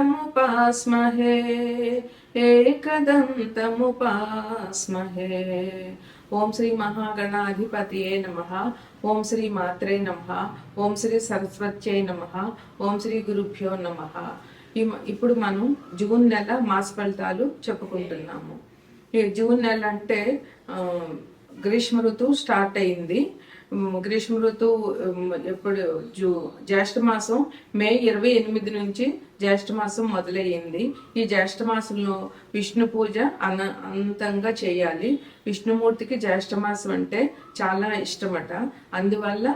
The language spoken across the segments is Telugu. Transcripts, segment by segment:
एकदन्तमुपास्महे एकदन्तमुपास्महे ఓం శ్రీ మహాగణాధిపతియే నమ ఓం శ్రీ మాత్రే నమ ఓం శ్రీ సరస్వత్యై నమ ఓం శ్రీ గురుభ్యో నమ ఇప్పుడు మనం జూన్ నెల మాస ఫలితాలు చెప్పుకుంటున్నాము ఈ జూన్ నెల అంటే ఆ, గ్రీష్మ ఋతువు స్టార్ట్ అయింది. గ్రీష్మ ఋతువు ఎప్పుడు జూ జ్యేష్ఠ మాసం మే ఇరవై ఎనిమిది నుంచి జ్యేష్ఠ మాసం మొదలయ్యింది. ఈ జ్యేష్ఠ మాసంలో విష్ణు పూజ అన అంతంగా చేయాలి. విష్ణుమూర్తికి జ్యేష్ఠ మాసం అంటే చాలా ఇష్టమట. అందువల్ల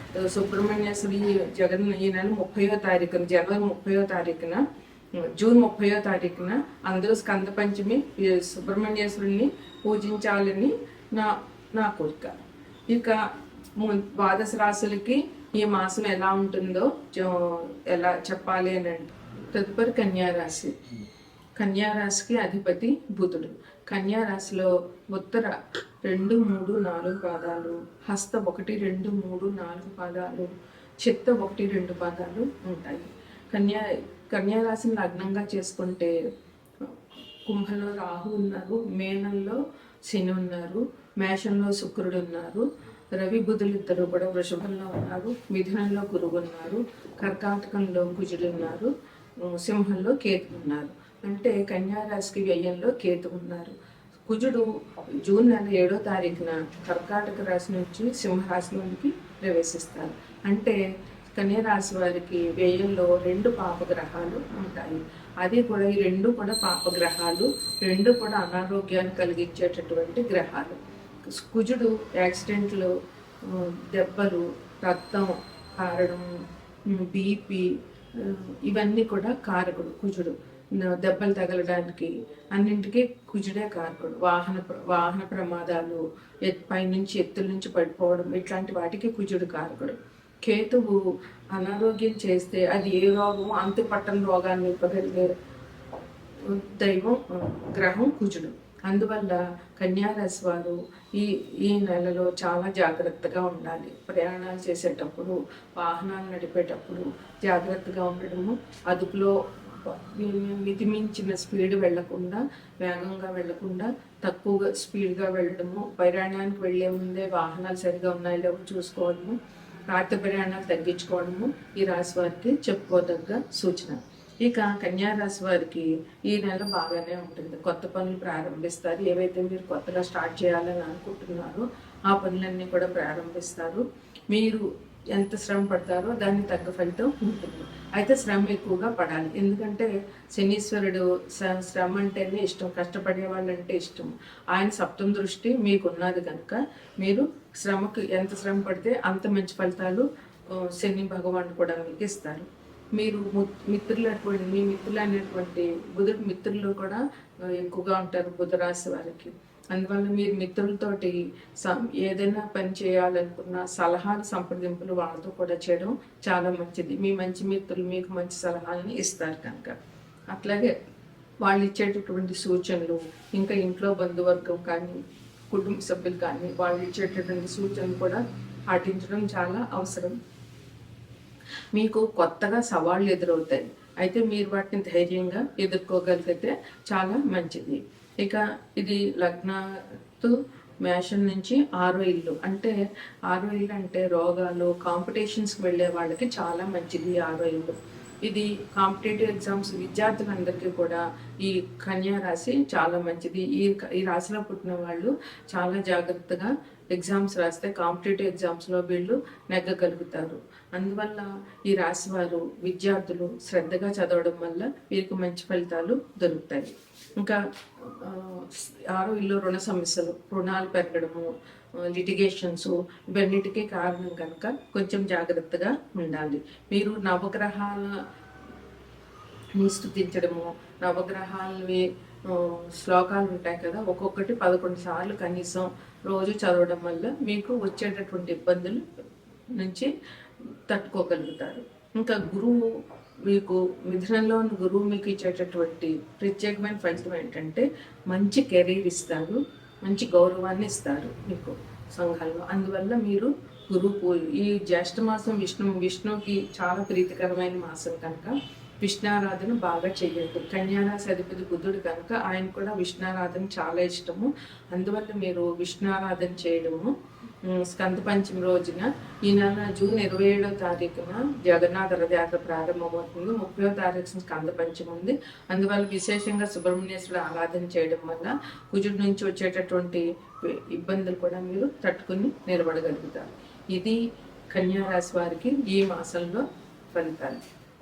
ఆ, సుబ్రహ్మణ్యేశ్వరి జగన్ ఈ నెల ముప్పయో తారీఖున జనవరి ముప్పయో తారీఖున జూన్ ముప్పయో తారీఖున అందరూ స్కంద పంచమి సుబ్రహ్మణ్యేశ్వరుని పూజించాలని నా నా కోరిక. ఇక ద్వాదశ రాశులకి ఈ మాసం ఎలా ఉంటుందో ఎలా చెప్పాలి అని అంటే తదుపరి కన్యా రాశి. కన్యా రాశికి అధిపతి బుధుడు. కన్యా రాశిలో ఉత్తర రెండు మూడు నాలుగు పాదాలు. హస్త ఒకటి రెండు మూడు నాలుగు పాదాలు. చిత్త ఒకటి రెండు పాదాలు ఉంటాయి. కన్యా కన్యారాశిని లగ్నంగా చేసుకుంటే కుంభంలో రాహు ఉన్నారు మేనంలో శని ఉన్నారు మేషంలో శుక్రుడు ఉన్నారు రవి బుధులు ఇద్దరు కూడా వృషభంలో ఉన్నారు మిథునంలో గురువు ఉన్నారు కర్కాటకంలో కుజుడు ఉన్నారు సింహంలో కేతు ఉన్నారు. అంటే కన్యారాశికి వ్యయంలో కేతు ఉన్నారు. కుజుడు జూన్ నెల ఏడో తారీఖున కర్కాటక రాశి నుంచి సింహరాశిలోనికి ప్రవేశిస్తారు అంటే కన్యరాశి వారికి వ్యయంలో రెండు పాపగ్రహాలు ఉంటాయి. అది కూడా ఈ రెండు కూడా పాపగ్రహాలు రెండు కూడా అనారోగ్యాన్ని కలిగించేటటువంటి గ్రహాలు. కుజుడు యాక్సిడెంట్లు దెబ్బలు రక్తం కారడం బీపీ ఇవన్నీ కూడా కారకుడు కుజుడు. దెబ్బలు తగలడానికి అన్నింటికీ కుజుడే కారకుడు వాహన ప్ర- వాహన ప్రమాదాలు ఎత్ పైనుంచి ఎత్తుల నుంచి పడిపోవడం ఇట్లాంటి వాటికి కుజుడు కారకుడు కేతువు అనారోగ్యం చేస్తే అది ఏ రోగం అంతు పట్టణ రోగాన్ని ఇవ్వగలిగే దైవం గ్రహం కుజుడు. అందువల్ల కన్యారాశి వారు ఈ ఈ నెలలో చాలా జాగ్రత్తగా ఉండాలి. ప్రయాణాలు చేసేటప్పుడు వాహనాలు నడిపేటప్పుడు జాగ్రత్తగా ఉండడము అదుపులో మితిమించిన స్పీడ్ వెళ్ళకుండా వేగంగా వెళ్ళకుండా తక్కువగా స్పీడ్గా వెళ్ళడము ప్రయాణానికి వెళ్ళే ముందే వాహనాలు సరిగా ఉన్నాయో లేవో చూసుకోవడము రాత్రి ప్రయాణాలు తగ్గించుకోవడము ఈ రాశి వారికి చెప్పుకోదగ్గ సూచన. ఇక కన్యా రాశి వారికి ఈ నెల బాగానే ఉంటుంది. కొత్త పనులు ప్రారంభిస్తారు. ఏవైతే మీరు కొత్తగా స్టార్ట్ చేయాలని అనుకుంటున్నారో ఆ పనులన్నీ కూడా ప్రారంభిస్తారు. మీరు ఎంత శ్రమ పడతారో దాన్ని తగ్గ ఫలితం ఉంటుంది. అయితే శ్రమ ఎక్కువగా పడాలి. ఎందుకంటే శనీశ్వరుడు శ్ర- శ్రమ అంటేనే ఇష్టం కష్టపడే వాళ్ళంటే ఇష్టం. ఆయన సప్తం దృష్టి మీకు ఉన్నది కనుక మీరు శ్రమకు ఎంత శ్రమ పడితే అంత మంచి ఫలితాలు శని భగవాన్ కూడా మీకు ఇస్తారు. మీరు ము- మిత్రులు అటువంటి మీ మిత్రులు అనేటువంటి బుధుడు మిత్రులు కూడా ఎక్కువగా ఉంటారు బుధ రాశి వారికి. అందువల్ల మీరు మిత్రులతోటి సం- ఏదైనా పని చేయాలనుకున్న సలహాలు సంప్రదింపులు వాళ్ళతో కూడా చేయడం చాలా మంచిది. మీ మంచి మిత్రులు మీకు మంచి సలహాలను ఇస్తారు కనుక. అట్లాగే వాళ్ళు ఇచ్చేటటువంటి సూచనలు ఇంకా ఇంట్లో బంధువర్గం కానీ కుటుంబ సభ్యులు కానీ వాళ్ళు ఇచ్చేటటువంటి సూచనలు కూడా పాటించడం చాలా అవసరం. మీకు కొత్తగా సవాళ్ళు ఎదురవుతాయి. అయితే మీరు వాటిని ధైర్యంగా ఎదుర్కోగలిగితే చాలా మంచిది. ఇక ఇది లగ్నతో మ్యాషన్ నుంచి ఆరో ఇల్లు. అంటే ఆరో ఇల్లు అంటే రోగాలు కాంపిటీషన్స్కి వెళ్ళే వాళ్ళకి చాలా మంచిది ఆరో ఇల్లు. ఇది కాంపిటేటివ్ ఎగ్జామ్స్ విద్యార్థులందరికీ కూడా ఈ కన్యా రాశి చాలా మంచిది. ఈ ఈ రాశిలో పుట్టిన వాళ్ళు చాలా జాగ్రత్తగా ఎగ్జామ్స్ రాస్తే కాంపిటేటివ్ ఎగ్జామ్స్లో వీళ్ళు నెగ్గగలుగుతారు. అందువల్ల ఈ రాశి వారు విద్యార్థులు శ్రద్ధగా చదవడం వల్ల వీరికి మంచి ఫలితాలు దొరుకుతాయి. ఇంకా ఆరో ఇల్లు రుణ సమస్యలు రుణాలు పెరగడము లిటిగేషన్స్ ఇవన్నిటికీ కారణం కనుక కొంచెం జాగ్రత్తగా ఉండాలి. మీరు నవగ్రహాల స్థుతించడము నవగ్రహాలవి శ్లోకాలు ఉంటాయి కదా ఒక్కొక్కటి పదకొండు సార్లు కనీసం రోజు చదవడం వల్ల మీకు వచ్చేటటువంటి ఇబ్బందులు నుంచి తట్టుకోగలుగుతారు. ఇంకా గురువు మీకు మిథునంలో ఉన్న గురువు మీకు ఇచ్చేటటువంటి ప్రత్యేకమైన ఫలితం ఏంటంటే మంచి కెరీర్ ఇస్తారు మంచి గౌరవాన్ని ఇస్తారు మీకు సంఘాల్లో. అందువల్ల మీరు గురువు పూజ ఈ జ్యేష్ఠ మాసం విష్ణు విష్ణువుకి చాలా ప్రీతికరమైన మాసం కనుక విష్ణారాధన బాగా చేయండి కన్యారాశి అధిపతి బుద్ధుడు కనుక ఆయన కూడా విష్ణారాధన చాలా ఇష్టము. అందువల్ల మీరు విష్ణారాధన చేయడము. స్కంద పంచమి రోజున ఈ నెల జూన్ ఇరవై ఏడో తారీఖున జగన్నాథ రథయాత్ర ప్రారంభమవుతుంది. ముప్పై తారీఖు స్కంద పంచమి ఉంది. అందువల్ల విశేషంగా సుబ్రహ్మణ్యేశ్వరుడు ఆరాధన చేయడం వల్ల కుజుడి నుంచి వచ్చేటటువంటి ఇబ్బందులు కూడా మీరు తట్టుకుని నిలబడగలుగుతారు. ఇది కన్యారాశి వారికి ఈ మాసంలో ఫలితాలు.